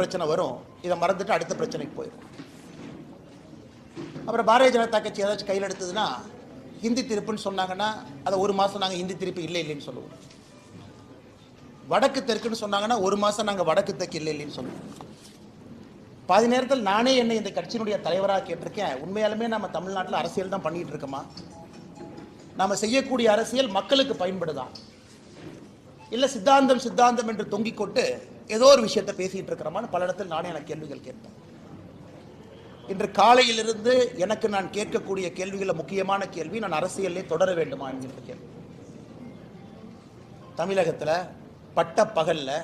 பிரச்சனை வரும் இதை மறந்துட்டு அடுத்த பிரச்சனைக்கு போயிடும். அப்புறம் பாரதிய ஜனதா கட்சி ஏதாச்சும் கையில் எடுத்ததுன்னா ஹிந்தி திருப்புன்னு சொன்னாங்கன்னா அதை ஒரு மாதம் நாங்கள் ஹிந்தி திருப்பு இல்லை இல்லைன்னு சொல்லுவோம். வடக்கு தெற்குன்னு சொன்னாங்கன்னா ஒரு மாதம் நாங்கள் வடக்கு தெற்கு இல்லை இல்லைன்னு சொல்லுவோம். பாதி நேரத்தில் நானே என்னை இந்த கட்சியினுடைய தலைவராக கேட்டிருக்கேன். உண்மையாலுமே நம்ம தமிழ்நாட்டில் அரசியல் தான் பண்ணிட்டு இருக்கோமா? நாம செய்யக்கூடிய அரசியல் மக்களுக்கு பயன்படுதான் இல்லை சித்தாந்தம் சித்தாந்தம் என்று தொங்கிக் கொண்டு ஏதோ ஒரு விஷயத்தை பேசிட்டு இருக்கிறோமான்னு பல இடத்தில் நானே எனக்கு கேள்விகள் கேட்பேன். இன்று காலையிலிருந்து எனக்கு நான் கேட்கக்கூடிய கேள்விகளில் முக்கியமான கேள்வி நான் அரசியலே தொடர வேண்டுமா என்கிற கேள்வி. தமிழகத்தில் பட்ட பகலில்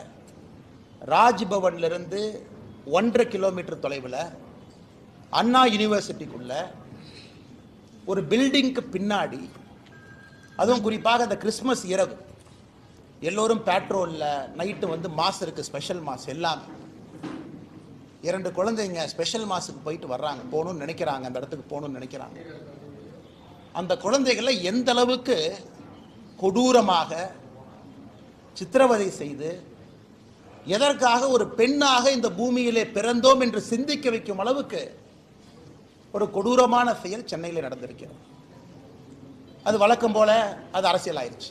ராஜ்பவன்ல இருந்து ஒன்றரை கிலோமீட்டர் தொலைவில் அண்ணா யூனிவர்சிட்டிக்குள்ள ஒரு பில்டிங்க்கு பின்னாடி அதுவும் குறிப்பாக அந்த கிறிஸ்மஸ் இரவு எல்லோரும் பேட்ரோலில் நைட்டு வந்து மாஸ் இருக்குது ஸ்பெஷல் மாஸ் எல்லாம். இரண்டு குழந்தைங்க ஸ்பெஷல் மாஸுக்கு போயிட்டு வர்றாங்க போகணும்னு நினைக்கிறாங்க அந்த இடத்துக்கு போகணும்னு நினைக்கிறாங்க. அந்த குழந்தைகளை எந்த அளவுக்கு கொடூரமாக சித்திரவதை செய்து எதற்காக ஒரு பெண்ணாக இந்த பூமியிலே பிறந்தோம் என்று சிந்திக்க வைக்கும் அளவுக்கு ஒரு கொடூரமான செயல் சென்னையில் நடந்திருக்கிறது. அது வழக்கம் போல அது அரசியல் ஆயிடுச்சு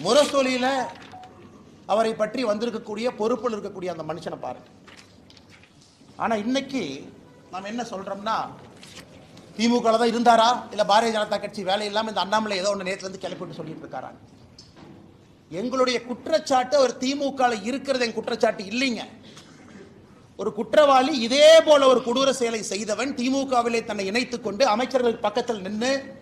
முரசொலியில அவரை பற்றி வந்திருக்கக்கூடிய பொறுப்பில் இருக்கக்கூடிய அந்த மனுஷனை பாருங்க. ஆனா இன்னைக்கு நாம் என்ன சொல்றோம்னா திமுக தான் இருந்தாரா? இல்லை பாரதிய ஜனதா கட்சி வேலை இல்லாமல் இந்த அண்ணாமலை ஏதோ ஒன்று நேற்றுலேருந்து கிளப்பிட்டு சொல்லிட்டு இருக்காராங்க எங்களுடைய குற்றச்சாட்டு அவர் திமுக இருக்கிறது என் குற்றச்சாட்டு இல்லைங்க. ஒரு குற்றவாளி இதே போல ஒரு கொடூர செயலை செய்தவன் திமுகவிலே தன்னை இணைத்துக் கொண்டு அமைச்சர்கள் பக்கத்தில் நின்று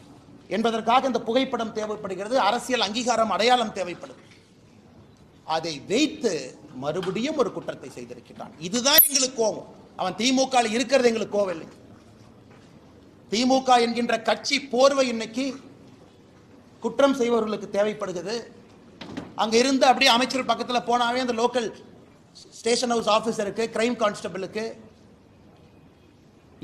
என்பதற்காக இந்த புகைப்படம் தேவைப்படுகிறது. அரசியல் அங்கீகாரம் அடையாளம் தேவைப்படுது. அதை வைத்து மறுபடியும் ஒரு குற்றத்தை செய்திருக்கிறான் இதுதான் எங்களுக்கு கோபம். அவன் திமுக இருக்கிறது எங்களுக்கு கோவம் இல்லை. திமுக என்கின்ற கட்சி போர்வை இன்னைக்கு குற்றம் செய்பவர்களுக்கு தேவைப்படுகிறது. அங்க இருந்து அப்படியே அமைச்சர் பக்கத்தில் போனாவே அந்த லோக்கல் ஸ்டேஷன் ஹவுஸ் ஆஃபீஸருக்கு கிரைம் கான்ஸ்டபிளுக்கு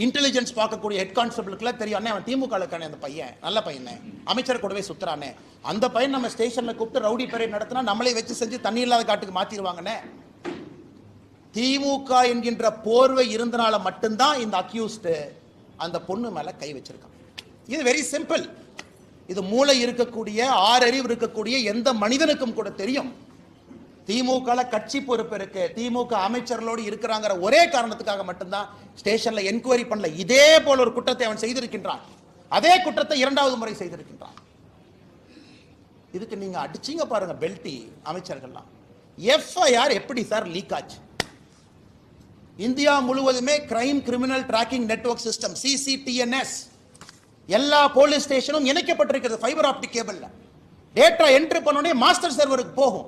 இன்டெலிஜென்ஸ் பார்க்கக்கூடிய ஹெட் கான்ஸ்டபிளுக்குலாம் தெரியும். அண்ணே அவன் திமுக அந்த பையன். நல்ல பையனே. அமைச்சர் கூடவே சுத்துறானே. அந்த பையன் நம்ம ஸ்டேஷனில் கூப்பிட்டு ரவுடி பெரை நடத்தினா நம்மளே வச்சு செஞ்சு தண்ணி இல்லாத காட்டுக்கு மாத்திடுவாங்கண்ணே திமுக என்கின்ற போர்வை இருந்தனால மட்டும்தான் இந்த அக்யூஸ்டு அந்த பொண்ணு மேலே கை வச்சிருக்கான். இது வெரி சிம்பிள் இது மூளை இருக்கக்கூடிய ஆறறிவு இருக்கக்கூடிய எந்த மனிதனுக்கும் கூட தெரியும். திமுக கட்சி பொறுப்பு இருக்கு திமுக அமைச்சர்களோடு இருக்கிறாங்கிற ஒரே காரணத்துக்காக மட்டும்தான் ஸ்டேஷன்ல என்கொயரி பண்ணல. இதே போல ஒரு குற்றத்தை அவன் செய்திருக்கின்றான். அதே குற்றத்தை இரண்டாவது முறை செய்திருக்கின்றான். இதுக்கு நீங்க அடிச்சீங்க பாருங்க பெல்டி அமைச்சர்கள்லாம். எஃப்ஐஆர் எப்படி சார் லீக் ஆச்சு? இந்தியா முழுவதுமே crime criminal tracking network system CCTNS எல்லா போலீஸ் ஸ்டேஷனும் இணைக்கப்பட்டிருக்கிறது ஃபைபர் ஆப்டிக் கேபிள்ல டேட்டா என்ட்ரி பண்ணோடனே மாஸ்டர் சர்வருக்கு போகும்.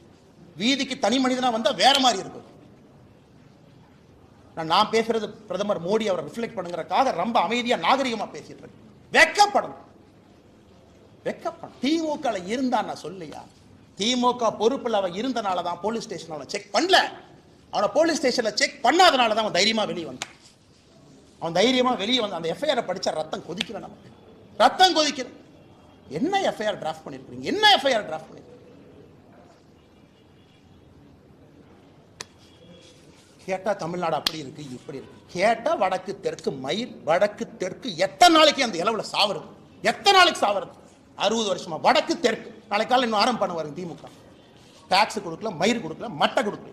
வீதிக்கு தனி மனிதனா வந்தால் வேற மாதிரி இருக்கும். நான் நான் பேசுறது பிரதமர் மோடி அவரை ரிஃப்ளெக்ட் பண்ணுங்கிறக்காக ரொம்ப அமைதியாக நாகரிகமா பேசிட்டு வெக்கப்படணும். வெக்கப்படும் திமுக ல இருந்தா நான் சொல்லையா? திமுக பொறுப்பில் அவன் இருந்தனால தான் போலீஸ் ஸ்டேஷன் அவனை செக் பண்ணல. அவனை போலீஸ் ஸ்டேஷனில் செக் பண்ணாதனால தான் அவன் தைரியமாக வெளியே வந்தான். அவன் தைரியமா வெளியே வந்து அந்த எஃப்ஐஆரை படிச்சா ரத்தம் கொதிக்கிறேன் நமக்கு. ரத்தம் கொதிக்கிறேன் என்ன எஃப்ஐஆர் டிராஃப்ட் பண்ணிருக்கீங்க என்ன எஃப்ஐஆர் டிராஃப்ட் பண்ணிருக்கீங்க கேட்டா தமிழ்நாடு அப்படி இருக்கு இப்படி இருக்கு. கேட்டா வடக்கு தெற்கு மயில் வடக்கு தெற்கு எத்தனை நாளைக்கு அந்த இளவில் சாவுறது? எத்தனை நாளைக்கு சாவறது? அறுபது வருஷமா. வடக்கு தெற்கு. நாளைக்கால இன்னும் ஆரம்பம் வரும் திமுக. டாக்ஸ் கொடுக்கல மயிர் கொடுக்கல மட்டை கொடுக்கல.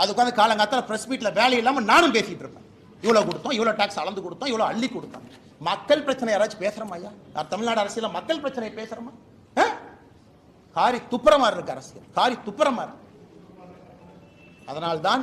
அது உட்காந்து காலங்காத்தால ப்ரெஸ் மீட்ல வேலை இல்லாம நானும் பேசிட்டு இருப்பேன். இவ்வளவு கொடுத்தோம் இவ்வளவு டாக்ஸ் அளந்து கொடுத்தோம் இவ்வளோ அள்ளி கொடுத்தோம். மக்கள் பிரச்சனை யாராச்சும் பேசுகிறோமா ஐயா? நான் தமிழ்நாடு அரசியல மக்கள் பிரச்சனை பேசுறோமா? காரி துப்புரமா இருக்கு அரசியல். காரி துப்புரமா இருக்கு அதனால்தான்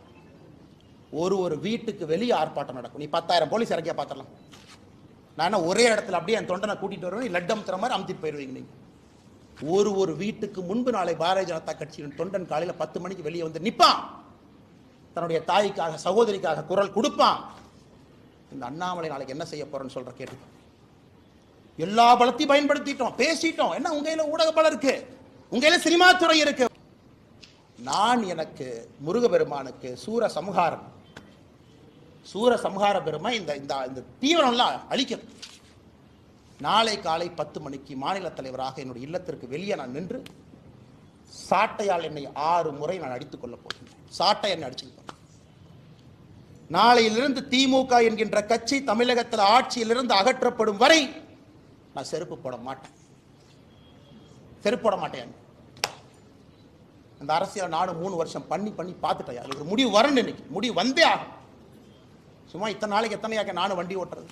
ஒரு ஒரு வீட்டுக்கு வெளியே ஆர்ப்பாட்டம் நடக்கும். நீ பத்தாயிரம் போலீஸ் இறக்கியா பார்த்துடலாம் நான் ஒரே இடத்துல அப்படியே என் தொண்டனை கூட்டிட்டு வருவேன்? நீ லட்டு அமுத்துற மாதிரி அமுத்திட்டு போயிடுவீங்க நீங்கள் ஒரு ஒரு வீட்டுக்கு முன்பு நாளை பாரதிய ஜனதா கட்சியின் தொண்டன் காலையில் பத்து மணிக்கு வெளியே வந்து நிற்பான் தன்னுடைய தாய்க்காக சகோதரிக்காக குரல் கொடுப்பான். இந்த அண்ணாமலை நாளைக்கு என்ன செய்ய போறேன்னு சொல்ற கேட்டு. எல்லா பலத்தையும் பயன்படுத்திட்டோம். பேசிட்டோம். என்ன உங்க கையில ஊடக பலம் இருக்கு? உங்க கையில சினிமா துறை இருக்கு. நான் எனக்கு முருகபெருமானுக்கு சூர சம்ஹாரம் சூர சம்ஹார பெருமை இந்த இந்த இந்த தீவனம்லாம் அழிக்கணும். நாளை காலை பத்து மணிக்கு மாநில தலைவராக என்னுடைய இல்லத்திற்கு வெளியே நான் நின்று சாட்டையால் என்னை ஆறு முறை நான் அடித்துக் கொள்ளப் போகிறேன். சாட்டை என்னை அடிச்சுக்கிட்டேன் நாளையிலிருந்து திமுக என்கின்ற கட்சி தமிழகத்தில் ஆட்சியிலிருந்து அகற்றப்படும் வரை நான் செருப்பு போட மாட்டேன். செருப்பு போட மாட்டேன். அந்த அரசியல் நாடு மூணு வருஷம் பண்ணி பண்ணி பார்த்துட்டேன். அது ஒரு முடிவு வரணும் இன்னைக்கு முடிவு வந்தே ஆகும் சும்மா இத்தனை நாளைக்கு எத்தனையாக்க நானும் வண்டி ஓட்டுறது?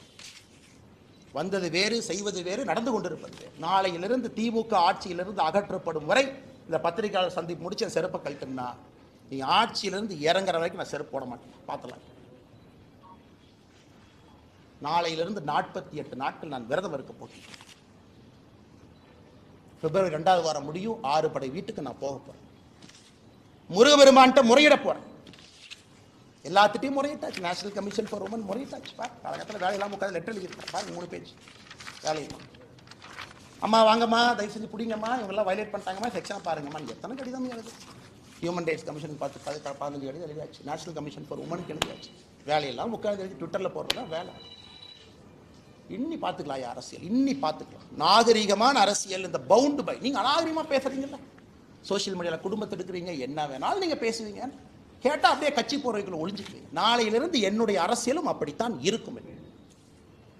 வந்தது வேறு செய்வது வேறு நடந்து கொண்டிருப்பது நாளையிலிருந்து திமுக ஆட்சியிலிருந்து அகற்றப்படும் வரை இந்த பத்திரிகையாளர் சந்திப்பு முடிச்சு என் செருப்பை கழட்டுனா நீ ஆட்சியிலிருந்து இறங்குற வரைக்கும் நான் செருப்பு போட மாட்டேன். பார்த்தலாம் நாளையிலிருந்து நாற்பத்தி எட்டு நாட்கள் நான் விரதம் இருக்க போகிறேன். பிப்ரவரி ரெண்டாவது வாரம் முடியும். ஆறு படை வீட்டுக்கு நான் போக போகிறேன் முருகபெருமான்கிட்ட முறையிட போகிறேன் எல்லாத்துட்டையும் முறையிட்டாச்சு நேஷனல் கமிஷன் ஃபார் உமன் முறையிட்டாச்சு பார் காலகட்டத்தில் வேலையெல்லாம் உட்காந்து லெட்டர் எழுதியிருக்கேன் பாருங்க மூணு பேஜ் வேலையெல்லாம் அம்மா வாங்கம்மா தயவு செஞ்சு பிடிங்கம்மா இவங்கெல்லாம் வயலேட் பண்ணிட்டாங்கம்மா செக்ஷனாக பாருங்கம்மா. எத்தனை கடிதம் எழுது? ஹியூமன் ரைட்ஸ் கமிஷன் பார்த்து பதி பதினஞ்சு கடிதம் எழுதியாச்சு. நேஷனல் கமிஷன் ஃபார் உமனுக்கு எழுதியாச்சு. வேலையெல்லாம் உட்காந்து எழுதி ட்விட்டரில் போடுறது வேலை. இன்னி பார்த்துக்கலாம் ஐயா அரசியல். இன்னி பார்த்துக்கலாம் நாகரிகமான அரசியல் இந்த பவுண்டு பை நீங்கள் அநாகரிகமாக பேசுகிறீங்கல்ல சோஷியல் மீடியாவில் குடும்பத்தை எடுக்கிறீங்க என்ன வேணாலும் நீங்கள் பேசுவீங்க. கேட்டால் அப்படியே கட்சி போறவைக்குள்ள ஒளிஞ்சுக்குவீங்க நாளையிலிருந்து என்னுடைய அரசியலும் அப்படித்தான் இருக்கும்.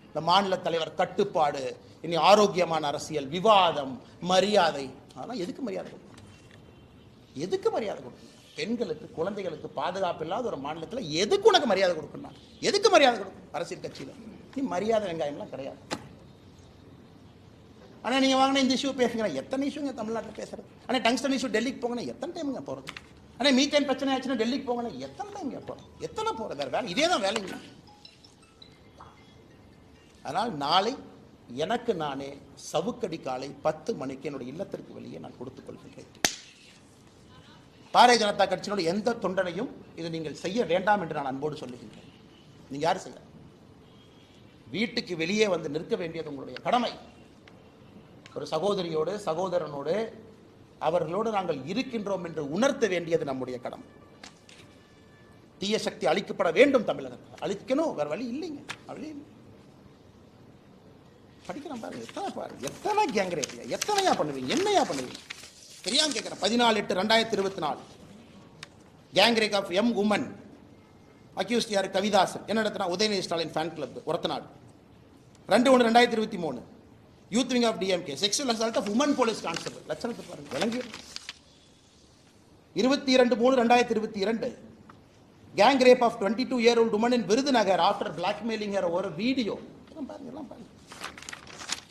இந்த மாநில தலைவர் கட்டுப்பாடு இனி ஆரோக்கியமான அரசியல் விவாதம் மரியாதை. அதெல்லாம் எதுக்கு மரியாதை கொடுக்கணும்? எதுக்கு மரியாதை கொடுக்கணும்? பெண்களுக்கு குழந்தைகளுக்கு பாதுகாப்பு இல்லாத ஒரு மாநிலத்தில் எதுக்கு உனக்கு மரியாதை கொடுக்கணும் எதுக்கு மரியாதை கொடுக்கணும் அரசியல் கட்சியில்? நீ மரியாதை வெங்காயம்லாம் கிடையாது. ஆனால் நீங்கள் வாங்கின இந்த இஷ்யூ பேசுங்க. எத்தனை இஷ்யூங்க தமிழ்நாட்டில் பேசுறது? ஆனால் டங்ஸ்டன் இஷ்யூ டெல்லிக்கு போங்கன்னா எத்தனை டைமுங்க போகிறது ஆனால் மீத்தேன் பிரச்சனை ஆச்சுன்னா டெல்லிக்கு போங்கன்னா எத்தனை டைம் போகிறோம் எத்தனை போகிற வேறு வேலை? இதே தான் வேலைங்க. அதனால் நாளை எனக்கு நானே சவுக்கடி காலை பத்து மணிக்கு என்னுடைய இல்லத்திற்கு வெளியே நான் கொடுத்துக் கொள்கிறேன். பாரதிய ஜனதா கட்சியினுடைய எந்த தொண்டனையும் இதை நீங்கள் செய்ய வேண்டாம் என்று நான் அன்போடு சொல்லுகின்றேன். நீங்கள் யார் செய்ய? வீட்டுக்கு வெளியே வந்து நிற்க வேண்டியது உங்களுடைய கடமை. ஒரு சகோதரியோடு சகோதரனோடு அவர்களோடு நாங்கள் இருக்கின்றோம் என்று உணர்த்த வேண்டியது நம்முடைய கடமை. தீய சக்தி அழிக்கப்பட வேண்டும் தமிழகத்தில். அழிக்கணும் வேற வழி இல்லைங்க. வழி இல்லை. படிக்கிறேன் பாருங்க எத்தனை பாருங்க எத்தனை கேங்கிறீங்க எத்தனையா பண்ணுவீங்க என்னையா பண்ணுவீங்க? தெரியாம கேட்குறேன் பதினாலு எட்டு ரெண்டாயிரத்தி இருபத்தி நாலு gang rape of M woman accused யார் கவிதாசன் என்ன நடத்தினா உதயநிதி ஸ்டாலின் ஃபேன் கிளப் ஒரத்தநாடு ரெண்டு ஒன்று ரெண்டாயிரத்தி இருபத்தி மூணு. Youth wing of DMK sexual assault of woman police constable லட்சணத்தை பாருங்க விளங்கி இருபத்தி இரண்டு மூணு ரெண்டாயிரத்தி இருபத்தி இரண்டு. Gang rape of twenty two year old woman in Virudhunagar after blackmailing ஒரு வீடியோ. பாருங்க எல்லாம் பாருங்க.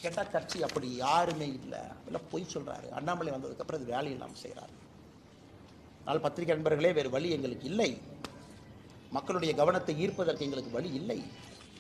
கேட்டால் கட்சி அப்படி யாருமே இல்லை. இல்லை பொய் சொல்றாரு. அண்ணாமலை வந்ததுக்கப்புறம் இது வேலை இல்லாமல் செய்கிறாரு நாள் பத்திரிகை நண்பர்களே வேறு வழி எங்களுக்கு இல்லை. மக்களுடைய கவனத்தை ஈர்ப்பதற்கு எங்களுக்கு வழி இல்லை.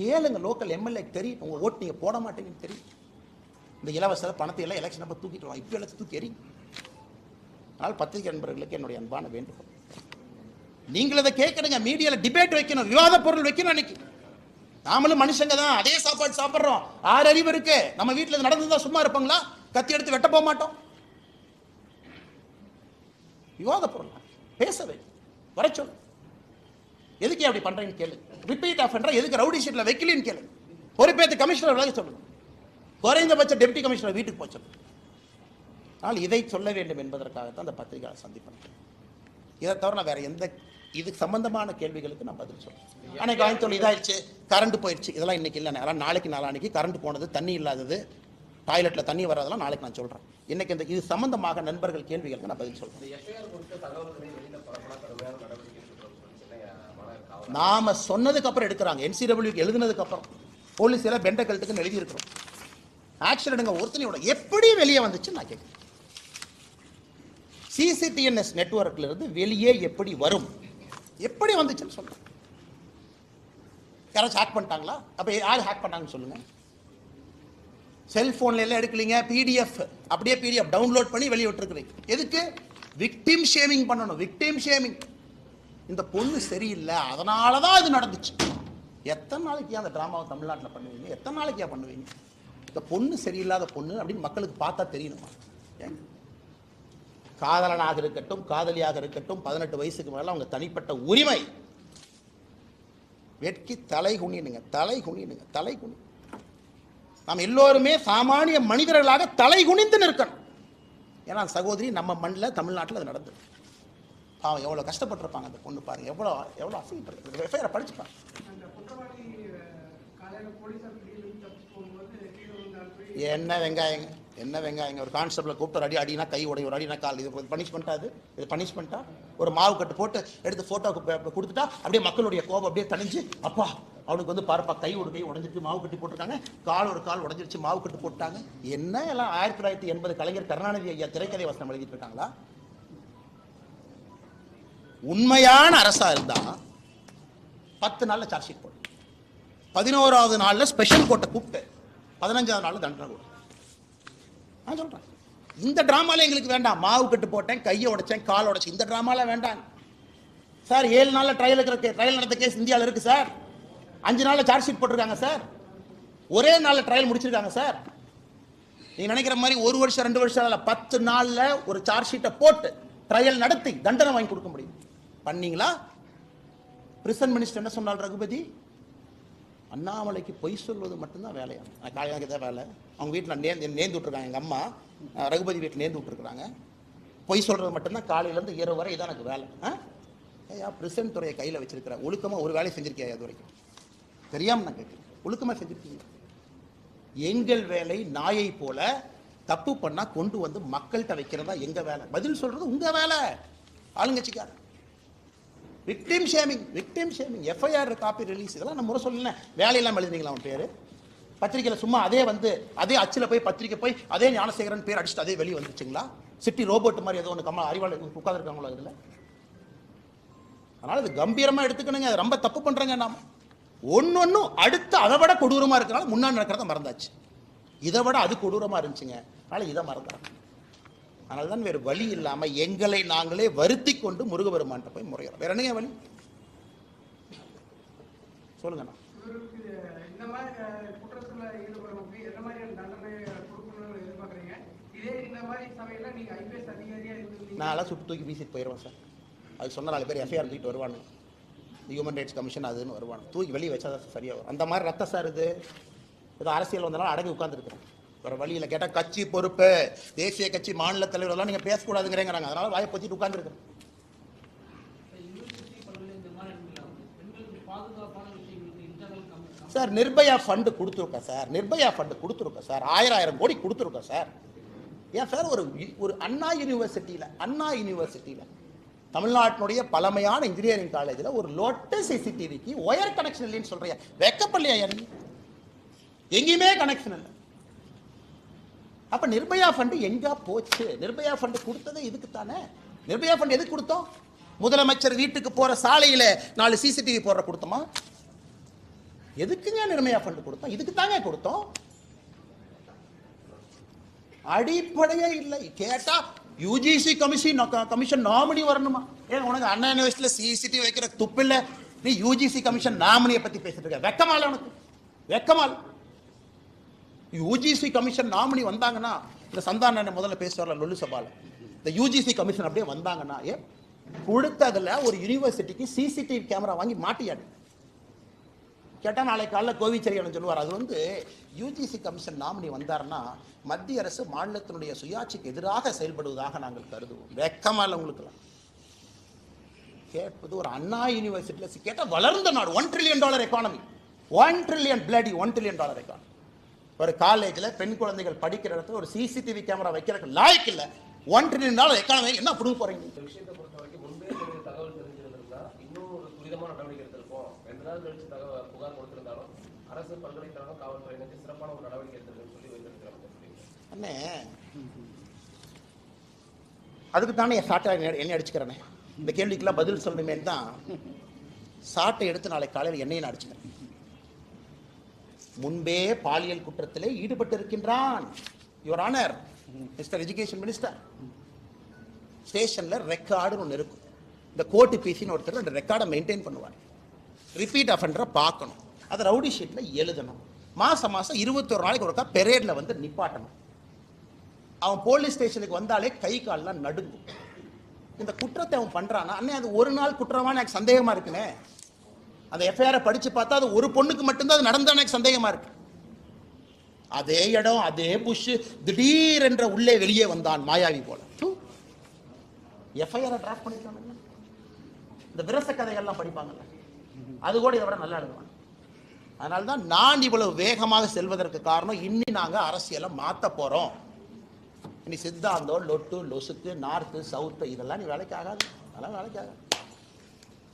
கேளுங்க லோக்கல் எம்எல்ஏக்கு தெரியும். உங்கள் ஓட்டு நீங்கள் போட மாட்டீங்கன்னு தெரியும். இந்த இலவசத்தில் பணத்தை எல்லாம் எலெக்ஷன் அப்போ தூக்கிட்டு வரோம் இப்போ எல்லாம் தூக்கி எறி அதனால் பத்திரிகை நண்பர்களுக்கு என்னுடைய அன்பான வேண்டுகோள். நீங்கள் இதை கேட்கணுங்க. மீடியாவில் டிபேட் வைக்கணும். விவாத பொருள் வைக்கணும் அன்னைக்கு. நாமளும் மனுஷங்க தான். அதே சாப்பாடு சாப்பிட்றோம். ஆறு அறிவு இருக்கு. நம்ம வீட்டில் நடந்து தான் சும்மா இருப்பாங்களா? கத்தி எடுத்து வெட்ட போக மாட்டோம். விவாத பொருள். பேசவே வர சொல்லு எதுக்கு அப்படி பண்ணுறேன்னு கேளு. ரிப்பீட் ஆஃப் எதுக்கு ரவுடி ஷீட்டில் வைக்கலின்னு கேளு. பொறுப்பேற்று கமிஷனர் விலக சொல்லுங்கள் குறைந்தபட்ச டெப்டி கமிஷனர் வீட்டுக்கு போக ஆனால் இதை சொல்ல வேண்டும் என்பதற்காகத்தான் அந்த பத்திரிகையாளர் சந்திப்பேன் இதை தவிர நான் வேறு எந்த இதுக்கு சம்பந்தமான கேள்விகளுக்கு நான் பதில் சொல்கிறேன் அன்னைக்கு வாங்கி இதாகிடுச்சு இதாயிடுச்சு கரண்ட் போயிடுச்சு. இதெல்லாம் இன்றைக்கி இல்லை அதெல்லாம் நாளைக்கு நாளான்னைக்கு கரண்ட் போனது தண்ணி இல்லாதது டாய்லெட்டில் தண்ணி வராதெல்லாம் நாளைக்கு நான் சொல்கிறேன் இன்றைக்கி இந்த இது சம்பந்தமாக நண்பர்கள் கேள்விகளுக்கு நான் பதில் சொல்கிறேன் நாம சொன்னதுக்கு அப்புறம் எடுக்கிறாங்க. என்சிடபிள்யூக்கு எழுதுனதுக்கு அப்புறம். போலீஸ் எல்லாம் பெண்ட கழுத்துக்குன்னு எழுதியிருக்கிறோம். ஆக்ஷன் எடுங்க ஒருத்தனையோட எப்படி வெளியே வந்துச்சுன்னு நான் கேட்குறேன். சிசிடிஎன்எஸ் நெட்ஒர்க்லேருந்து வெளியே எப்படி வரும்? எப்படி வந்துச்சுன்னு சொல்கிறேன் யாராச்சும் ஹேக் பண்ணிட்டாங்களா? அப்போ யார் ஹேக் பண்ணாங்கன்னு சொல்லுங்கள் செல்போன்ல எல்லாம் எடுக்கலீங்க. பிடிஎஃப் அப்படியே பிடிஎஃப் டவுன்லோட் பண்ணி வெளியே விட்டுருக்கிறீங்க. எதுக்கு? விக்டிம் ஷேமிங் பண்ணணும். விக்டிம் ஷேமிங் இந்த பொண்ணு சரியில்லை அதனால தான் இது நடந்துச்சு. எத்தனை நாளைக்கு அந்த ட்ராமாவை தமிழ்நாட்டில் பண்ணுவீங்க? எத்தனை நாளைக்கா பண்ணுவீங்க? இந்த பொண்ணு சரியில்லாத பொண்ணு அப்படின்னு மக்களுக்கு பார்த்தா தெரியணுமா? காதலனாக இருக்கட்டும் காதலியாக இருக்கட்டும் பதினெட்டு வயசுக்கு மேலே அவங்க தனிப்பட்ட உரிமை. வெட்கி தலை குனினுங்க தலை குனினுங்க தலை குனி. நாம் எல்லோருமே சாமானிய மனிதர்களாக தலை குனிந்து நிற்கணும். ஏன்னா சகோதரி நம்ம மண்ணில் தமிழ்நாட்டில் அது நடந்தது. அவன் எவ்வளோ கஷ்டப்பட்டிருப்பாங்க அந்த பொண்ணு பாருங்க. எவ்வளோ எவ்வளோ அசிங்கப்பட்டு எஃப்ஐஆர் படிச்சுப்பாங்க என்ன வெங்காயங்க என்ன வெங்காயங்க ஒரு கான்ஸ்டபிளை கூப்பிட்டு ஒரு அடி அடினா கை உடைய ஒரு அடினா கால். இது பனிஷ்மெண்ட்டா அது? இது பனிஷ்மெண்ட்டா ஒரு மாவு கட்டு போட்டு எடுத்து ஃபோட்டோக்கு கொடுத்துட்டா அப்படியே மக்களுடைய கோபம் அப்படியே தணிஞ்சு அப்பா அவனுக்கு வந்து பாருப்பா கை ஒரு கை உடஞ்சிருச்சு மாவு கட்டி போட்டிருக்காங்க. கால் ஒரு கால் உடஞ்சிருச்சு மாவு கட்டு போட்டாங்க. என்ன எல்லாம் ஆயிரத்தி தொள்ளாயிரத்தி எண்பது கலைஞர் கருணாநிதி ஐயா திரைக்கதை வசனம் எழுதிட்டு இருக்காங்களா? உண்மையான அரசா இருந்தா பத்து நாள்ல சார்ஜ் ஷீட் போடு. பதினோராவது நாள்ல ஸ்பெஷல் கோர்ட்டை கூப்பிட்டு பதினஞ்சாவது நாள்ல தண்டனை கொடு. நான் சொல்றேன். இந்த டிராமால எங்களுக்கு வேண்டாம். மாவு கட்டு போட்டேன் கையை உடைச்சேன் கால் உடைச்சேன். இந்த டிராமால வேண்டாம். சார் ஏழு நாள்ல ட்ரையல் இருக்கிற ட்ரையல் நடந்த கேஸ் இந்தியாவில் இருக்கு சார். அஞ்சு நாள்ல சார்ஜ் ஷீட் போட்டிருக்காங்க சார். ஒரே நாள்ல ட்ரையல் முடிச்சிருக்காங்க சார். நீங்கள் நினைக்கிற மாதிரி ஒரு வருஷம் ரெண்டு வருஷம் இல்ல பத்து நாள்ல ஒரு சார்ஜ் ஷீட்டை போட்டு ட்ரையல் நடத்தி தண்டனை வாங்கி கொடுக்க முடியும். பண்ணீங்களா? பிரிசன் மினிஸ்டர் என்ன சொன்னால் ரகுபதி? அண்ணாமலைக்கு பொய் சொல்வது மட்டும்தான் வேலையா நான் காலையாக வேலை. அவங்க வீட்டில் நேர்ந்து நேர்ந்து விட்ருக்காங்க எங்கள் அம்மா. ரகுபதி வீட்டில் நேர்ந்து விட்ருக்குறாங்க பொய் சொல்கிறது மட்டும்தான் காலையிலேருந்து இரவு வரை இதான் எனக்கு வேலை. ஆ ஏயா பிரிசன் துறையை கையில் வச்சிருக்கிற ஒழுக்கமாக ஒரு வேலையை செஞ்சிருக்கியா அது வரைக்கும்? தெரியாமல் நான் கேட்குறேன். ஒழுக்கமாக செஞ்சுருக்கீங்க. எங்கள் வேலை நாயை போல தப்பு பண்ணால் கொண்டு வந்து மக்கள்கிட்ட வைக்கிறதா எங்கள் வேலை? பதில் சொல்கிறது உங்கள் வேலை. ஆளுங்கட்சிக்காரன் victim shaming victim shaming FIR copy release இதெல்லாம் நம்ம முறை சொல்லல. வேலையெல்லாம் எழுதுனீங்களா அவன் பேர்? பத்திரிக்கையில் சும்மா அதே வந்து அதே அச்சில் போய் பத்திரிக்கை போய் அதே ஞானசேகரன் பேர் அடிச்சுட்டு அதே வெளியே வந்துச்சுங்களா சிட்டி ரோபோட் மாதிரி ஏதோ ஒன்று கம்மா அறிவாளர் உட்காந்துருக்காங்களோ அதில் அதனால் இது கம்பீரமாக எடுத்துக்கணுங்க. அது ரொம்ப தப்பு பண்ணுறேங்க நாம். ஒன்று ஒன்றும் அடுத்து அதை விட கொடூரமாக இருக்கிறனால முன்னாடி நடக்கிறத மறந்தாச்சு. இதை விட அது கொடூரமாக இருந்துச்சுங்க. அதனால் இதை மறந்துறோம் அதனால தான் வேறு வழி இல்லாமல் எங்களை நாங்களே வருத்தி கொண்டு முருகபெருமான்கிட்ட போய் முறையிறோம் வேற என்னங்க வழி? சொல்லுங்கண்ணா நான் சுட்டு தூக்கி வீசிட்டு போயிடுவேன் சார். அது சொன்ன நாலு பேர் எஃப்ஐஆர் தூக்கிட்டு வருவானு ஹியூமன் ரைட்ஸ் கமிஷன் அதுன்னு வருவாங்க. தூக்கி வெளியே வச்சா தான் சரியாக வரும். அந்த மாதிரி ரத்த சார் இது. ஏதோ அரசியல் வந்தனால அடங்கி உட்காந்துருக்குறேன் வேற வழியில் கேட்டால் கட்சி பொறுப்பு. தேசிய கட்சி மாநில தலைவர் எல்லாம் நீங்கள் பேசக்கூடாதுங்கிறேங்கிறாங்க. அதனால வாயை பற்றிட்டு உட்காந்துருக்குறேன் சார் நிர்பயா ஃபண்டு கொடுத்துருக்கோம் சார். நிர்பயா ஃபண்டு கொடுத்துருக்கோம் சார். ஆயிரம் ஆயிரம் கோடி கொடுத்துருக்கோம் சார். ஏன் சார் ஒரு ஒரு அண்ணா யூனிவர்சிட்டியில் அண்ணா யூனிவர்சிட்டியில் தமிழ்நாட்டினுடைய பழமையான இன்ஜினியரிங் காலேஜில் ஒரு லோட்டஸ் சிசிடிவிக்கு ஒயர் கனெக்ஷன் இல்லைன்னு சொல்றியா? வெக்கப்படலையா நீ எங்கேயுமே கனெக்ஷன் இல்லை. அப்ப நிர்பயா ஃபண்டு எங்க போச்சு? நிர்பயா ஃபண்டு கொடுத்ததே இதுக்கு தானே நிர்பயா ஃபண்ட் எதுக்கு கொடுத்தோம்? முதலமைச்சர் வீட்டுக்கு போற சாலையில நாலு சிசிடிவி போடுற கொடுத்தோமா? எதுக்குங்க நிர்மயா ஃபண்ட் கொடுத்தோம்? இதுக்கு தாங்க கொடுத்தோம்? அடிப்படையே இல்லை. கேட்டா யூஜிசி கமிஷன் கமிஷன் நாமினி வரணுமா? ஏன் உனக்கு அண்ணா யூனிவர்சிட்டியில் சிசிடிவி வைக்கிற துப்பு நீ யூஜிசி கமிஷன் நாமினியை பத்தி பேசிட்டு இருக்க. வெக்கமால உனக்கு. வெக்கமால். யூஜிசி கமிஷன் நாமினி வந்தாங்கன்னா இந்த சந்தான முதல்ல பேசுவார்ல லொல்லு சபால. இந்த யூஜிசி கமிஷன் அப்படியே வந்தாங்கன்னா ஏ கொடுத்ததில் ஒரு யூனிவர்சிட்டிக்கு சிசிடிவி கேமரா வாங்கி மாட்டியாடு. கேட்டால் நாளை காலைல கோவிச்செரியன் சொல்லுவார் அது வந்து யூஜிசி கமிஷன் நாமினி வந்தாருன்னா மத்திய அரசு மாநிலத்தினுடைய சுயாட்சிக்கு எதிராக செயல்படுவதாக நாங்கள் கருதுவோம். வெக்கமாக இல்லை உங்களுக்குலாம் கேட்பது ஒரு அண்ணா யூனிவர்சிட்டியில் கேட்டால் வளர்ந்த நாடு one trillion dollar economy one trillion bloody one trillion dollar economy ஒரு காலேஜில் பெண் குழந்தைகள் படிக்கிற இடத்துல ஒரு சிசிடிவி கேமரா வைக்கிறதுக்கு லாய்க்கு இல்லை. ஒன் ட்ரில்லியன் டாலர் எக்கானமி என்ன பிடுங்க போறீங்க? அண்ணே அதுக்கு தானே என் சாட்டை என்ன- அடிச்சுக்கிறேனே. இந்த கேள்விக்கெல்லாம் பதில் சொல்லணுமே தான் சாட்டை எடுத்து நாளை காலையில் என்னையும் நான் அடிச்சுக்கிறேன். முன்பே பாலியல் குற்றத்திலே ஈடுபட்டிருக்கின்றான். Your honour mister education minister ஸ்டேஷன்ல ரெக்கார்டுன்னு ஒன்று இருக்கும். இந்த கோர்ட்டு பிசின்னு ஒருத்தர் அந்த ரெக்கார்டை மெயின்டைன் பண்ணுவார். ரிப்பீட் அஃபெண்டரை பார்க்கணும். அதை ரவுடி ஷீட்டில் எழுதணும். மாதம் மாதம் இருபத்தொரு நாளைக்கு ஒருக்கா பெரேடில் வந்து நிப்பாட்டணும். அவன் போலீஸ் ஸ்டேஷனுக்கு வந்தாலே கை கால்லாம் நடுங்கும். இந்த குற்றத்தை அவன் பண்ணுறான்னா அண்ணே அது ஒரு நாள் குற்றமான எனக்கு சந்தேகமாக இருக்குனே அந்த எஃப்ஐஆரை படித்து பார்த்தா அது ஒரு பொண்ணுக்கு மட்டும்தான் அது நடந்தா எனக்கு சந்தேகமாக இருக்கு. அதே இடம் அதே புஷ் திடீர் என்ற உள்ளே வெளியே வந்தான் மாயாவி போல. எஃப்ஐஆரை டிராஃப்ட் பண்ணிருக்காங்க. இந்த விரச கதைகள்லாம் படிப்பாங்கல்ல. அது கூட இதை விட நல்லா எழுதுவாங்க. அதனால தான் நான் இவ்வளவு வேகமாக செல்வதற்கு காரணம் இன்னி நாங்கள் அரசியலை மாற்ற போகிறோம் இனி சித்தாந்தம் லொட்டு லொசுக்கு நார்த்து சவுத்து இதெல்லாம் நீ வேலைக்கு ஆகாது. அதெல்லாம் வேலைக்கு ஆகாது.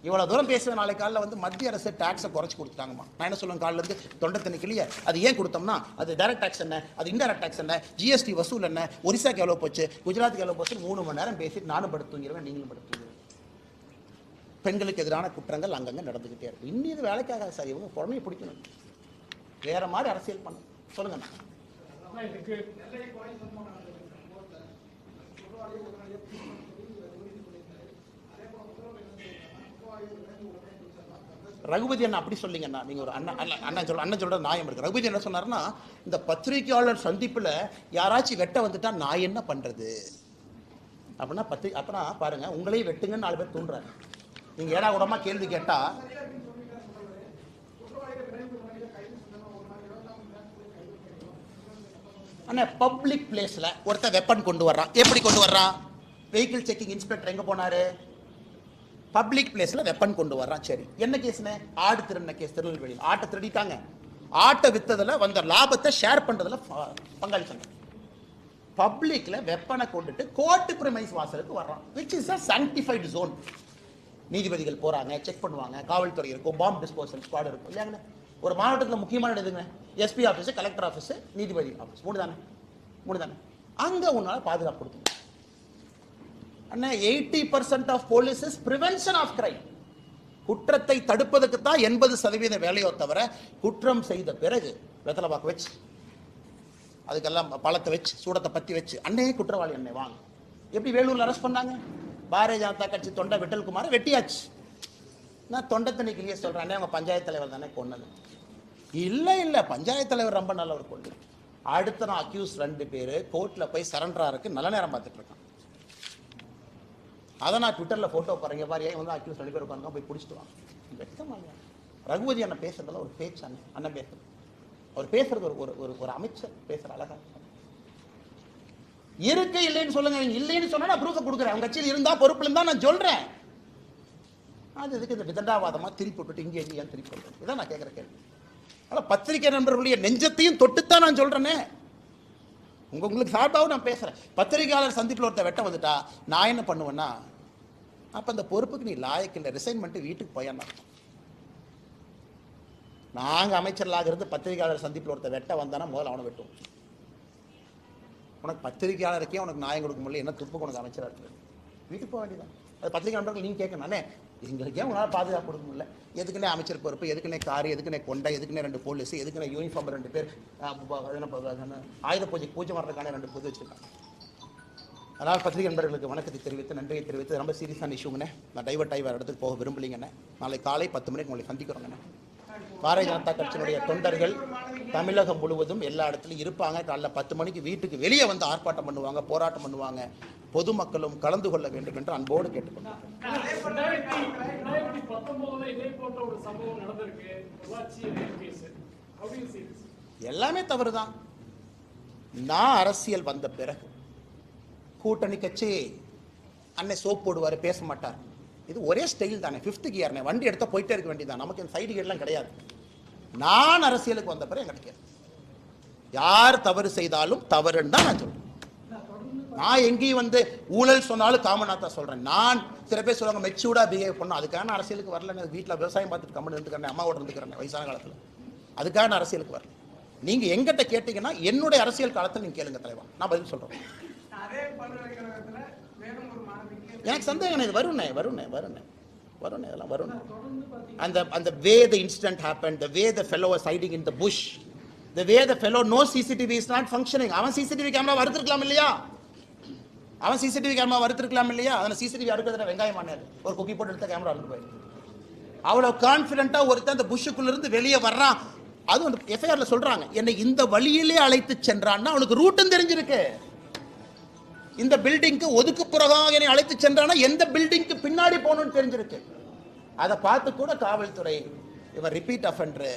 இவ்வளோ தூரம் பேசுவேன் நாளை காலையில் வந்து மத்திய அரசு டாக்ஸை குறைச்சி கொடுத்துட்டாங்கம்மா. நான் என்ன சொல்லுவேன் காலிலேருந்து இருந்து தொண்டை தண்ணிக்கலையே அது ஏன் கொடுத்தோம்னா அது டைரக்ட் டாக்ஸ் என்ன அது இன்டெரக்ட் டேக்ஸ் என்ன ஜிஎஸ்டி வசூல் என்ன ஒரிசாக்கு எவ்வளோ போச்சு குஜராத்துக்கு எவ்வளோ போச்சு மூணு மணி நேரம் பேசிட்டு நானும் படுத்துங்கிறவன் நீங்களும் படுத்து பெண்களுக்கு எதிரான குற்றங்கள் அங்கங்கே நடந்துக்கிட்டே இருக்கு. இன்னும் இது வேலைக்காக சார் இவங்க புறமையை பிடிக்கணும். வேற மாதிரி அரசியல் பண்ணணும் சொல்லுங்கண்ணா ரகுபதி அண்ணா அப்படி சொல்லிங்கண்ணா. நீங்கள் ஒரு அண்ணா அண்ணா அண்ணன் சொல்ல அண்ணன் சொல்கிற நியாயம் இருக்கு. ரகுபதி என்ன சொன்னார்னா இந்த பத்திரிகையாளர் சந்திப்பில் யாராச்சும் வெட்ட வந்துட்டா நான் என்ன பண்ணுறது அப்படின்னா பத்திரி அப்படின்னா பாருங்கள் உங்களையும் வெட்டுங்கன்னு நாலு பேர் தூண்டுறாங்க. நீங்கள் ஏடா கூடமா கேள்வி கேட்டால் அண்ணா பப்ளிக் பிளேஸில் ஒருத்தன் வெப்பன் கொண்டு வர்றான். எப்படி கொண்டு வர்றான்? வெஹிக்கிள் செக்கிங் இன்ஸ்பெக்டர் எங்கே போனார்? பப்ளிக் பிளேஸ்ல வெப்பன் கொண்டு வர்றான். சரி. என்ன கேஸ்னே ஆடு திருடின கேஸ் திருநெல்வேலி ஆட்டை திருடிட்டாங்க. ஆட்டை விற்றதில் வந்த லாபத்தை ஷேர் பண்ணுறதுல பங்காளிச்சாங்க பப்ளிக்கில் வெப்பனை கொண்டுட்டு கோர்ட்டு பிரிமைஸ் வாசலுக்கு வர்றான். Which is a sanctified zone நீதிபதிகள் போகிறாங்க செக் பண்ணுவாங்க. காவல்துறை இருக்கும் பாம்பு டிஸ்போசல் ஸ்குவாட் இருக்கும். இல்லையாங்கண்ணே ஒரு மாவட்டத்தில் முக்கியமான இதுங்க எஸ்பி ஆஃபீஸு கலெக்டர் ஆஃபீஸு நீதிபதி ஆஃபீஸ் மூணு தானே மூணு தானே அங்கே உன்னால பாதுகாப்பு கொடுக்கணும் அண்ணா eighty percent of police is prevention of crime குற்றத்தை தடுப்பதற்கு தான் எண்பது சதவீத வேலையோ தவிர குற்றம் செய்த பிறகு வெத்தலை பாக்கு வச்சு அதுக்கெல்லாம் பழத்தை வச்சு சூடத்தை பற்றி வச்சு அண்ணே குற்றவாளி அண்ணே வாங்க. எப்படி வேலூரில் அரெஸ்ட் பண்ணாங்க? பாரதிய ஜனதா கட்சி தொண்டை விட்டல்குமாரை வெட்டியாச்சு. நான் தொண்டை தண்ணிக்கிலேயே சொல்றேன் அண்ணே அவங்க பஞ்சாயத்து தலைவர் தானே கொண்டது இல்லை இல்லை பஞ்சாயத்து தலைவர் ரொம்ப நல்லவர் கொண்டு. அடுத்த நான் அக்யூஸ் ரெண்டு பேர் கோர்ட்டில் போய் சரண்டராக இருக்கு நல்ல நேரம் பார்த்துட்டு இருக்கான் அதை நான் ட்விட்டரில் ஃபோட்டோ பாருங்க பாரு ஏன் வந்து அக்யூஸ் ரெண்டு பேர் உட்காந்து போய் பிடிச்சிட்டு வாங்க? ரகுபதி அண்ணன் பேசுறதுல ஒரு பேச்சு அண்ணன் அண்ணன் பேசுறது. அவர் பேசுறது ஒரு ஒரு ஒரு அமைச்சர் பேசுற அழகா இருக்கு இல்லைன்னு சொல்லுங்க. இல்லைன்னு சொன்னா நான் ப்ரூஃபை கொடுக்குறேன். அவங்க கட்சியில் இருந்தா பொறுப்புல இருந்தா நான் சொல்றேன். அது எதுக்கு இந்த விதண்டாவாதமா திருப்பி விட்டுட்டு இங்கே ஏன் திருப்பி விடுறது இதான் நான் கேட்குற கேள்வி. ஆனால் பத்திரிகை நண்பர்களுடைய நெஞ்சத்தையும் தொட்டுத்தான் நான் சொல்றேனே. உங்க உங்களுக்கு சார்பாகவும் நான் பேசுகிறேன் பத்திரிகையாளர் சந்திப்பில் ஒருத்த வெட்ட வந்துட்டா நான் என்ன பண்ணுவேன்னா அப்போ அந்த பொறுப்புக்கு நீ லாயக்கு இல்லை ரிசைன் பண்ணிட்டு வீட்டுக்கு போயான்னா நாங்கள் அமைச்சர்களாக இருந்து பத்திரிகையாளர் சந்திப்பில் ஒருத்தர் வெட்ட வந்தானா முதல்ல அவனை வெட்டுவோம். உனக்கு பத்திரிகையாளருக்கே உனக்கு நியாயம் கொடுக்க முடியல என்ன துப்பு உனக்கு அமைச்சராக இருக்குது வீட்டுக்கு போக வேண்டியதான் அது பத்திரிகை நண்பர்கள் நீங்க கேட்கணும். அண்ணே எங்களுக்கே உங்களால் பாதுகாப்பு கொடுக்க முடியல. எதுக்குன்னே அமைச்சர் பொறுப்பு எதுக்குன்னே கார் எதுக்குன்னே கொண்டை எதுக்குன்னே ரெண்டு போலீஸ் எதுக்குன்னே யூனிஃபார்ம் ரெண்டு பேர். ஆயுத பூஜை பூஜை வர்றதுக்கான ரெண்டு பொது வச்சுருக்காங்க. அதனால் பத்திரிகை நண்பர்களுக்கு வணக்கத்தை தெரிவித்து நன்றியை தெரிவித்து ரொம்ப சீரியஸான இஷ்யூங்கண்ணே நான் டைவர்ட் ஆகி வேறு இடத்துக்கு போக விரும்பலிங்கண்ணே நாளை காலை பத்து மணிக்கு உங்களை சந்திக்கிறோங்கண்ணே பாரதிய ஜனதா கட்சியினுடைய தொண்டர்கள் தமிழகம் முழுவதும் எல்லா இடத்துலையும் இருப்பாங்க. காலைல பத்து மணிக்கு வீட்டுக்கு வெளியே வந்து ஆர்ப்பாட்டம் பண்ணுவாங்க போராட்டம் பண்ணுவாங்க. பொதுமக்களும் கலந்து கொள்ள வேண்டும் என்று அன்போடு கேட்டுக்கொண்டார் எல்லாமே தவறு தான் எல்லாமே தவறுதான். நான் அரசியல் வந்த பிறகு கூட்டணி கட்சி அன்னை சோப் போடுவார் பேச மாட்டார். இது ஒரே ஸ்டைல் தானே ஃபிஃப்த் கியர்னே வண்டி எடுத்தால் போயிட்டே இருக்க வேண்டியதான் நமக்கு இந்த சைடு கியர்லாம் கிடையாது. நான் அரசியலுக்கு வந்த பிறகு எங்களுக்கு யார் தவறு செய்தாலும் தவறுன்னு தான் நான் சொல்கிறேன் நான் எங்கேயும் வந்து ஊழல் சொன்னாலும் காமனாத்தா சொல்றேன். நான் சில பேர் சொல்லுவாங்க மெச்சூர்டாக பிஹேவ் பண்ணோம் அதுக்கான அரசியலுக்கு வரல நான் வீட்டில் விவசாயம் பார்த்துட்டு கம்மன் இருந்துக்கிறேன் அம்மாவோட இருந்துக்கிறேன் வயசான காலத்தில். அதுக்காக நான் அரசியலுக்கு வரல. நீங்க எங்கிட்ட கேட்டீங்கன்னா என்னுடைய அரசியல் காலத்தில் நீங்க கேளுங்க தலைவா. நான் பதில் சொல்றேன். எனக்கு சந்தேகம் இது. வருண்ணே வருண்ணே வருண்ணே வருண்ணே இதெல்லாம் வரும் அந்த அந்த way the incident happen the way the fellow siding in the bush the way the fellow no CCTV is not functioning அவன் சிசிடிவி கேமரா வறுத்துருக்கலாம் இல்லையா? அவன் சிசிடிவி கேமரா வறுத்துருக்கலாம் இல்லையா? அதில் சிசிடிவி அறுக்கிறதுல வெங்காயம் ஆனாது ஒரு குக்கி போட்டு எடுத்த கேமரா அறுத்து போயிருக்கு அவ்வளோ கான்ஃபிடென்ட்டாக ஒருத்தன் அந்த புஷ்ஷுக்குள்ள இருந்து வெளியே வர்றான். அதுவும் அந்த எஃப்ஐஆர்ல சொல்றாங்க என்னை இந்த வழியிலே அழைத்து சென்றான்னா அவனுக்கு ரூட்டும் தெரிஞ்சிருக்கு. இந்த பில்டிங்க்கு ஒதுக்குப்புறமாக என்னை அழைத்து சென்றானா எந்த பில்டிங்க்கு பின்னாடி போகணும்னு தெரிஞ்சிருக்கு. அதை பார்த்து கூட காவல்துறை இவன் ரிப்பீட் அஃபெண்டரு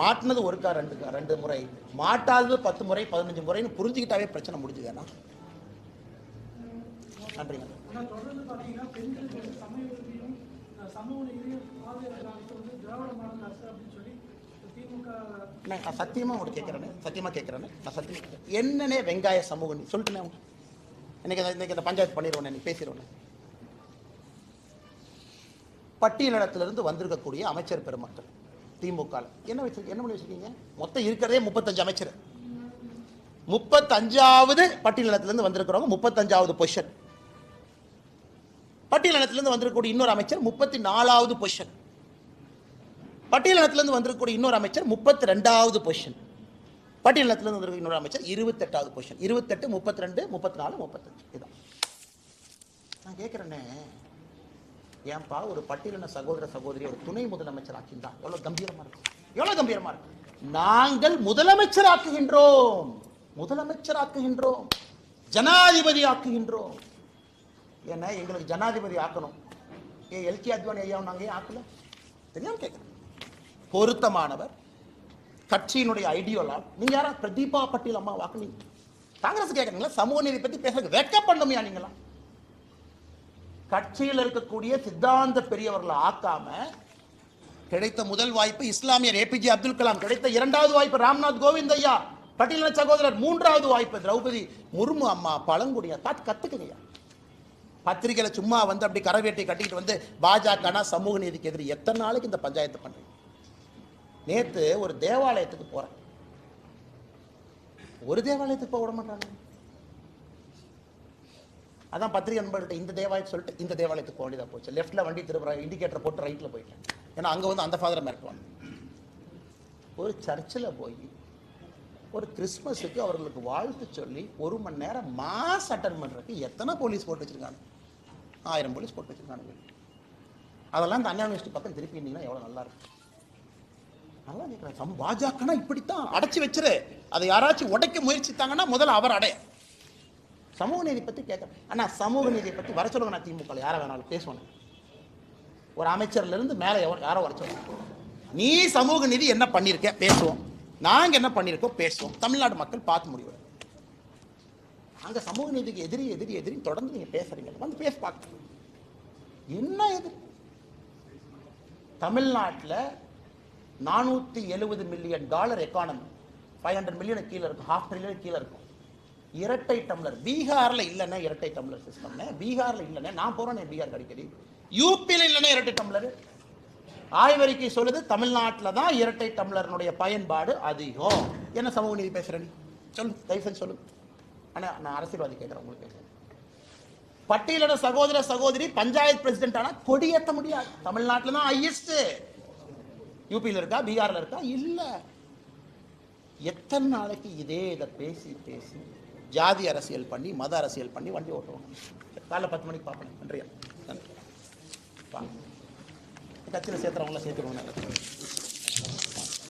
மாட்டினது ஒருக்கா ரெண்டு ரெண்டு முறை. மாட்டாதது பத்து முறை பதினஞ்சு முறைன்னு புரிஞ்சுக்கிட்டாவே பிரச்சனை முடிஞ்சுதுண்ணா நன்றிங்க. நான் நான் சத்தியமா உங்களுக்கு கேட்குறேனே சத்தியமா கேட்குறேனே நான் சத்தியமா கேட்கிறேன். என்னன்னே வெங்காய சமூக நீ சொல்லிட்டுனே அவங்க இன்னைக்கு இன்னைக்கு இந்த பஞ்சாயத்து பண்ணிடுவோம் நீ பேசிடுவோம் பட்டியலிடத்திலிருந்து வந்திருக்கக்கூடிய அமைச்சர் பெருமக்கள் திமுக என்ன வச்சிருக்க என்ன பண்ணி வச்சிருக்கீங்க? மொத்தம் இருக்கிறதே முப்பத்தஞ்சு அமைச்சர். முப்பத்தஞ்சாவது பட்டியலிடத்திலிருந்து வந்திருக்கிறவங்க முப்பத்தஞ்சாவது பொசிஷன். பட்டியலினத்திலிருந்து வந்திருக்கக்கூடிய இன்னொரு அமைச்சர் முப்பத்தி நாலாவது பொசிஷன் பட்டியலினத்திலிருந்து வந்திருக்கக்கூடிய இன்னொரு அமைச்சர் முப்பத்தி ரெண்டாவது பொசிஷன் பட்டியலினத்திலிருந்து வந்திருக்க இன்னொரு அமைச்சர் இருபத்தெட்டாவது பொசிஷன் இருபத்தெட்டு முப்பத்தி ரெண்டு முப்பத்தி நாலு முப்பத்தஞ்சு. இதான். நான் கேட்குறேனே ஏன்பா ஒரு பட்டியலின சகோதர சகோதரி ஒரு துணை முதலமைச்சர் ஆக்கியிருந்தா? எவ்வளோ கம்பீரமாக இருக்கும் எவ்வளோ கம்பீரமாக இருக்கும் நாங்கள் முதலமைச்சர் ஆக்குகின்றோம். முதலமைச்சர் ஆக்குகின்றோம். ஜனாதிபதி ஆக்குகின்றோம். ஏன்னா எங்களுக்கு ஜனாதிபதி ஆக்கணும். ஏன் எல்கே அத்வானி ஐயா நாங்கள் ஏன் ஆக்கல? தெரியாம கேட்குறேன் பொருத்தமானவர் கட்சியினுடைய ஐடியோலால் நீங்க யாரா பிரதீபா பட்டீல் அம்மா வாக்குனீங்க காங்கிரஸ் கேட்குறீங்களா சமூக நீதி பத்தி பேசுறதுக்கு வெக்கப்படணுமையா நீங்களா கட்சியில் இருக்கக்கூடிய சித்தாந்த பெரியவர்களை ஆக்காம கிடைத்த முதல் வாய்ப்பு இஸ்லாமியர் ஏபிஜே அப்துல் கலாம் கிடைத்த இரண்டாவது வாய்ப்பு ராம்நாத் கோவிந்த் ஐயா பட்டியலின சகோதரர் மூன்றாவது வாய்ப்பு திரௌபதி முர்மு அம்மா பழங்குடியா பார்த்து கத்துக்குங்கய்யா பத்திரிகையில் சும்மா வந்து அப்படி கரவேட்டை கட்டிக்கிட்டு வந்து பாஜகனா சமூக நீதிக்கு எதிரி. எத்தனை நாளைக்கு இந்த பஞ்சாயத்து பண்றீங்க? நேற்று ஒரு தேவாலயத்துக்கு போகிறேன் ஒரு தேவாலயத்துக்கு போக விட மாட்டாங்க. அதான் பத்திரிகை நண்பர்கள்ட்ட இந்த தேவாலயத்தை சொல்லிட்டு இந்த தேவாலயத்துக்கு போக வேண்டியதாக போச்சு. லெஃப்ட்டில் வண்டி திருப்புற இண்டிகேட்டர் போட்டு ரைட்டில் போயிட்டேன். ஏன்னா அங்கே வந்து அந்த ஃபாதரை மிரட்டுவாங்க. ஒரு சர்ச்சில் போய் ஒரு கிறிஸ்மஸுக்கு அவர்களுக்கு வாழ்த்து சொல்லி ஒரு மணி நேரம் மாஸ் அட்டன் பண்ணுறதுக்கு எத்தனை போலீஸ் போட்டு வச்சிருக்காங்க? ஆயிரம் போலீஸ் போட்டு வச்சிருக்காங்க அதெல்லாம் இந்த அண்ணா யூனிவர்சிட்டி பக்கம் திருப்பி இருந்தீங்கன்னா எவ்வளோ நல்லா இருக்கும். நல்லா கேட்குறேன் சம் பாஜகனா இப்படித்தான் அடைச்சி வச்சிரு. அதை யாராச்சும் உடைக்க முயற்சித்தாங்கன்னா முதல்ல அவர் அடைய. சமூக நீதி பற்றி கேட்கறேன். அண்ணா சமூக நீதியை பற்றி வர சொல்லுங்க நான் திமுக யாரை வேணாலும் பேசுவேன் ஒரு அமைச்சர்ல இருந்து எவ்வளோ யாரோ வர சொல்லுங்க. நீ சமூக நீதி என்ன பண்ணியிருக்க பேசுவோம். நாங்கள் என்ன பண்ணிருக்கோம்? பேசுவோம். தமிழ்நாடு மக்கள் பார்த்து முடிவு அங்கே சமூக நீதிக்கு எதிரி எதிரி எதிரி தொடர்ந்து நீங்கள் பேசுறீங்க. வந்து பேச பார்க்க என்ன எதிரி? தமிழ்நாட்டில் நானூற்றி எழுபது million dollar economy five hundred million கீழே இருக்கும். ஹாஃப் ட்ரில்லியன் கீழே இருக்கும். இரட்டை டம்ளர். பீகாரில் இல்லைன்னா இரட்டை டம்ளர் சிஸ்டம்னு பீகாரில் இல்லைன்னா நான் போகிறேன் பீகார் அடிக்கடி. யூபியில் இல்லைன்னா இரட்டை டம்ளர். ஆய்வறிக்கை சொல்லுது தமிழ்நாட்டில் தான் இரட்டை டம்ளர்னுடைய பயன்பாடு அதிகம். என்ன சமூக நீதி பேசுகிறேன் சொல்லு தயவு செஞ்சு சொல்லு. அண்ணா நான் அரசியல்வாதி கேட்குறேன் உங்களுக்கு கேட்குறேன். பட்டியலிட சகோதர சகோதரி பஞ்சாயத்து பிரசிடென்ட் ஆனால் கொடியேற்ற முடியாது. தமிழ்நாட்டில் தான் ஹையஸ்ட் யூபியில் இருக்கா பீகாரில் இருக்கா? இல்லை. எத்தனை நாளைக்கு இதே இதை பேசி பேசி ஜாதி அரசியல் பண்ணி மத அரசியல் பண்ணி வண்டி ஓட்டுவாங்க காலைல பத்து மணிக்கு பார்ப்பேன் நன்றியா? நன்றி. வாங்க கட்சியில் சேர்த்துறவங்கள சேர்த்துக்கோங்க.